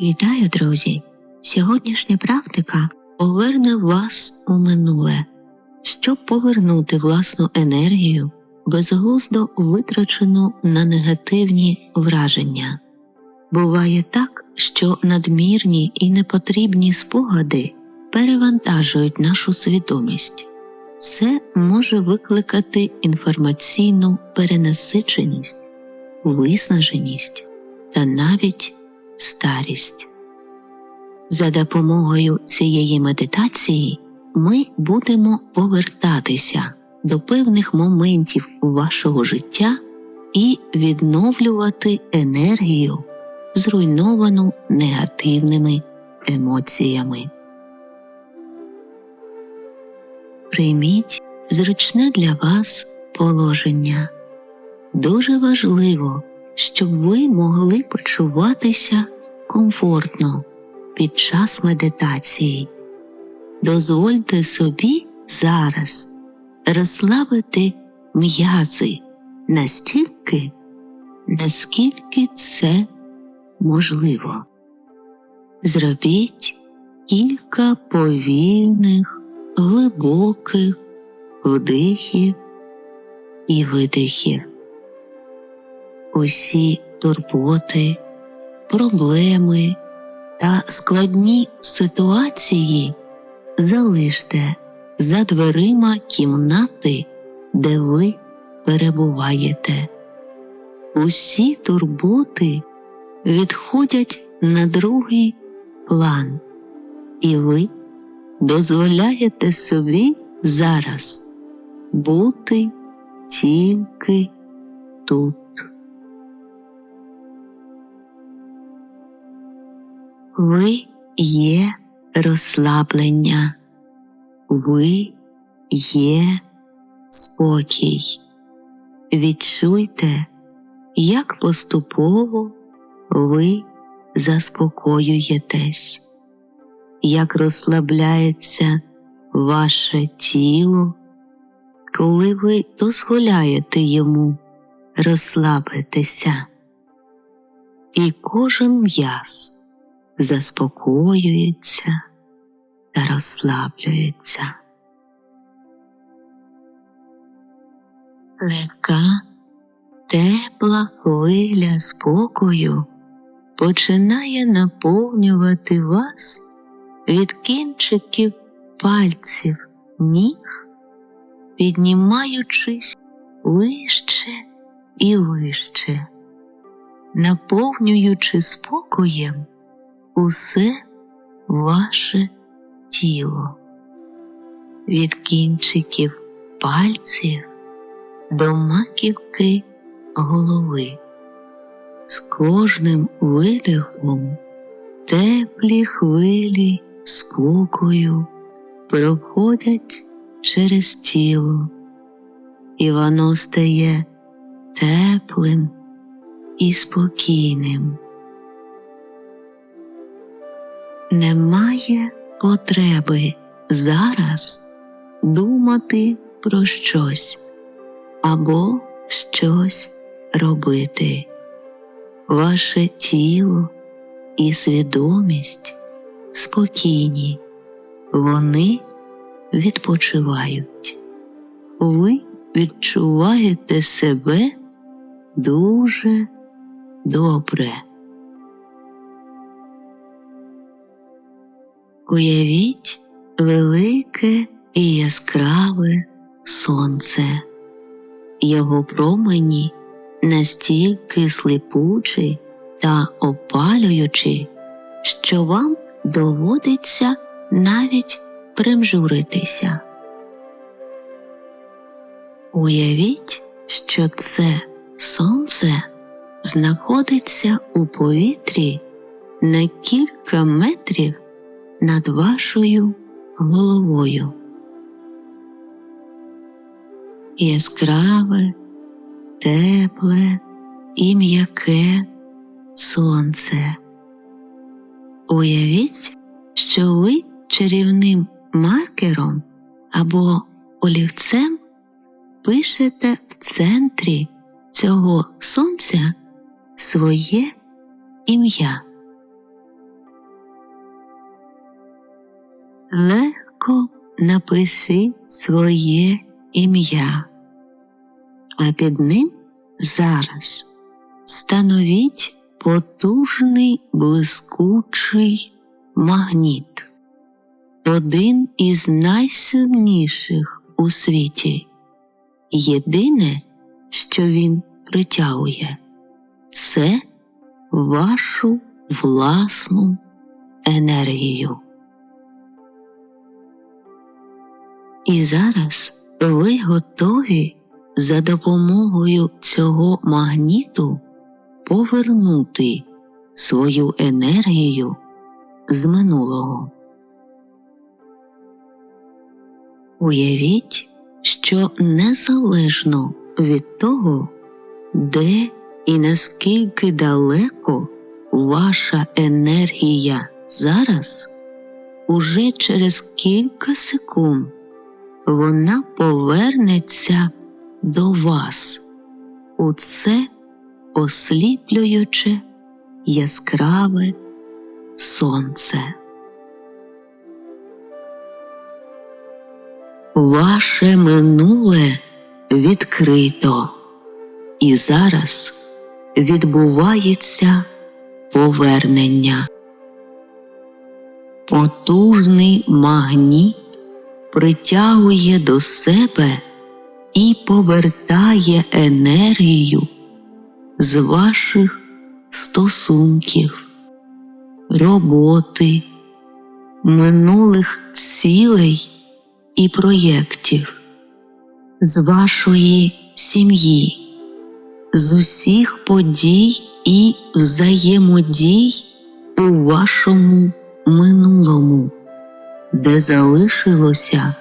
Вітаю, друзі! Сьогоднішня практика поверне вас у минуле, щоб повернути власну енергію, безглуздо витрачену на негативні враження. Буває так, що надмірні і непотрібні спогади перевантажують нашу свідомість. Це може викликати інформаційну перенасиченість, виснаженість та навіть старість. За допомогою цієї медитації ми будемо повертатися до певних моментів вашого життя і відновлювати енергію, зруйновану негативними емоціями. Прийміть зручне для вас положення. Дуже важливо, щоб ви могли почуватися комфортно під час медитації. Дозвольте собі зараз розслабити м'язи настільки, наскільки це можливо. Зробіть кілька повільних, глибоких вдихів і видихів. Усі турботи, проблеми та складні ситуації залиште за дверима кімнати, де ви перебуваєте. Усі турботи відходять на другий план, і ви дозволяєте собі зараз бути тільки тут. Ви є розслаблення, ви є спокій. Відчуйте, як поступово ви заспокоюєтесь, як розслабляється ваше тіло, коли ви дозволяєте йому розслабитися, і кожен м'яз заспокоюється та розслаблюється. Легка, тепла хвиля спокою починає наповнювати вас від кінчиків пальців ніг, піднімаючись вище і вище, наповнюючи спокоєм усе ваше тіло, від кінчиків пальців до маківки голови. З кожним видихом теплі хвилі спокою проходять через тіло, і воно стає теплим і спокійним. Немає потреби зараз думати про щось або щось робити. Ваше тіло і свідомість спокійні, вони відпочивають. Ви відчуваєте себе дуже добре. Уявіть велике і яскраве сонце, його промені настільки сліпучі та опалюючі, що вам доводиться навіть примжуритися. Уявіть, що це сонце знаходиться у повітрі на кілька метрів над вашою головою. Яскраве, тепле і м'яке сонце. Уявіть, що ви чарівним маркером або олівцем пишете в центрі цього сонця своє ім'я. Легко напиши своє ім'я, а під ним зараз становіть потужний блискучий магніт, один із найсильніших у світі. Єдине, що він притягує, це вашу власну енергію. І зараз ви готові за допомогою цього магніту повернути свою енергію з минулого. Уявіть, що незалежно від того, де і наскільки далеко ваша енергія зараз, уже через кілька секунд вона повернеться до вас у це осліплююче яскраве сонце. Ваше минуле відкрито, і зараз відбувається повернення. Потужний магніт притягує до себе і повертає енергію з ваших стосунків, роботи, минулих цілей і проєктів, з вашої сім'ї, з усіх подій і взаємодій у вашому минулому, де залишилося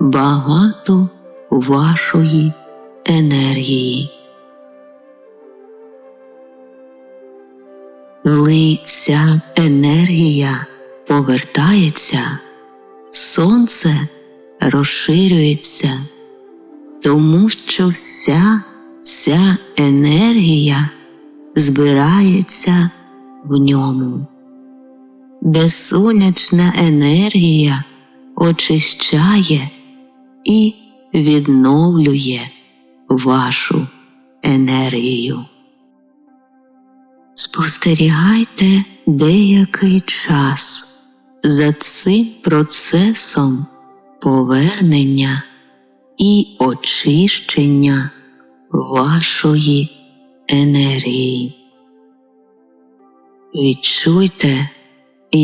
багато вашої енергії. Коли ця енергія повертається, сонце розширюється, тому що вся ця енергія збирається в ньому, де сонячна енергія очищає і відновлює вашу енергію. Спостерігайте деякий час за цим процесом повернення і очищення вашої енергії. Відчуйте,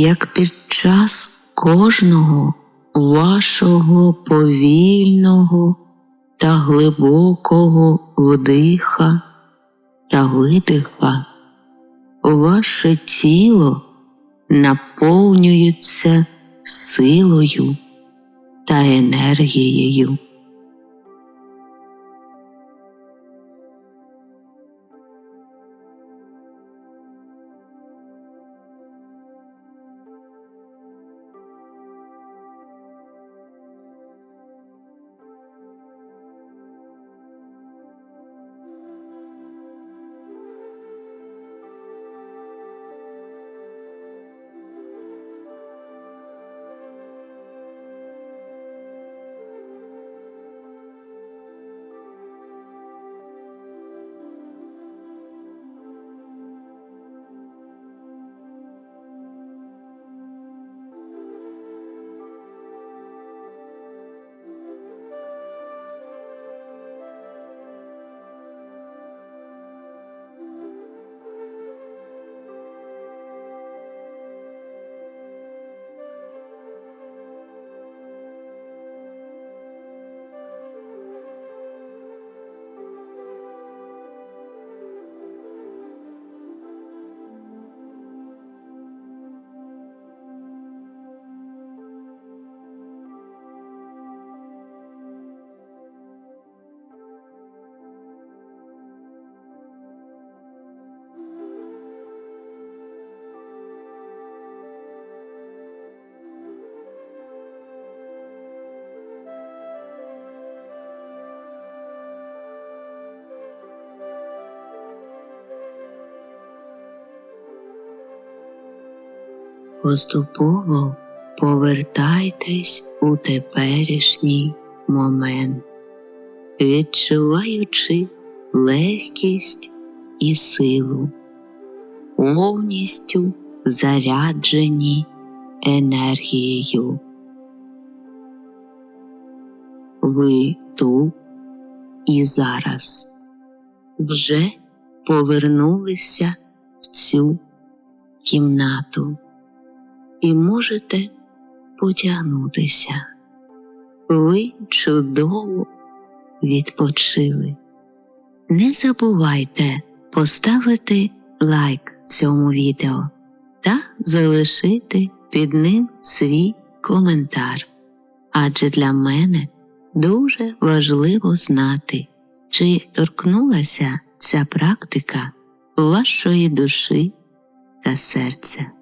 як під час кожного вашого повільного та глибокого вдиха та видиха ваше тіло наповнюється силою та енергією. Поступово Повертайтесь у теперішній момент, відчуваючи легкість і силу, повністю заряджені енергією. Ви тут і зараз вже повернулися в цю кімнату і можете потягнутися. Ви чудово відпочили. Не забувайте поставити лайк цьому відео та залишити під ним свій коментар. Адже для мене дуже важливо знати, чи торкнулася ця практика вашої душі та серця.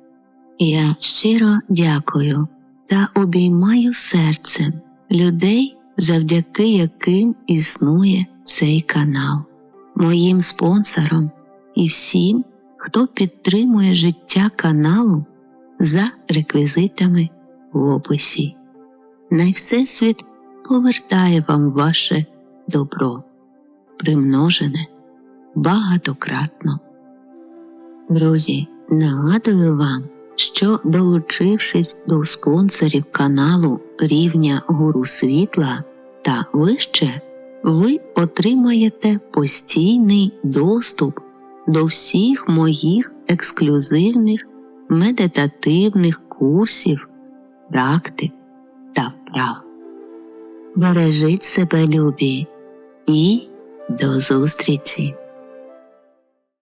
Я щиро дякую та обіймаю серцем людей, завдяки яким існує цей канал, моїм спонсорам і всім, хто підтримує життя каналу за реквізитами в описі. Най Всесвіт повертає вам ваше добро, примножене багатократно. Друзі, нагадую вам, що долучившись до спонсорів каналу рівня Гуру Світла та вище, ви отримаєте постійний доступ до всіх моїх ексклюзивних медитативних курсів, практик та вправ. Бережіть себе, любі, і до зустрічі!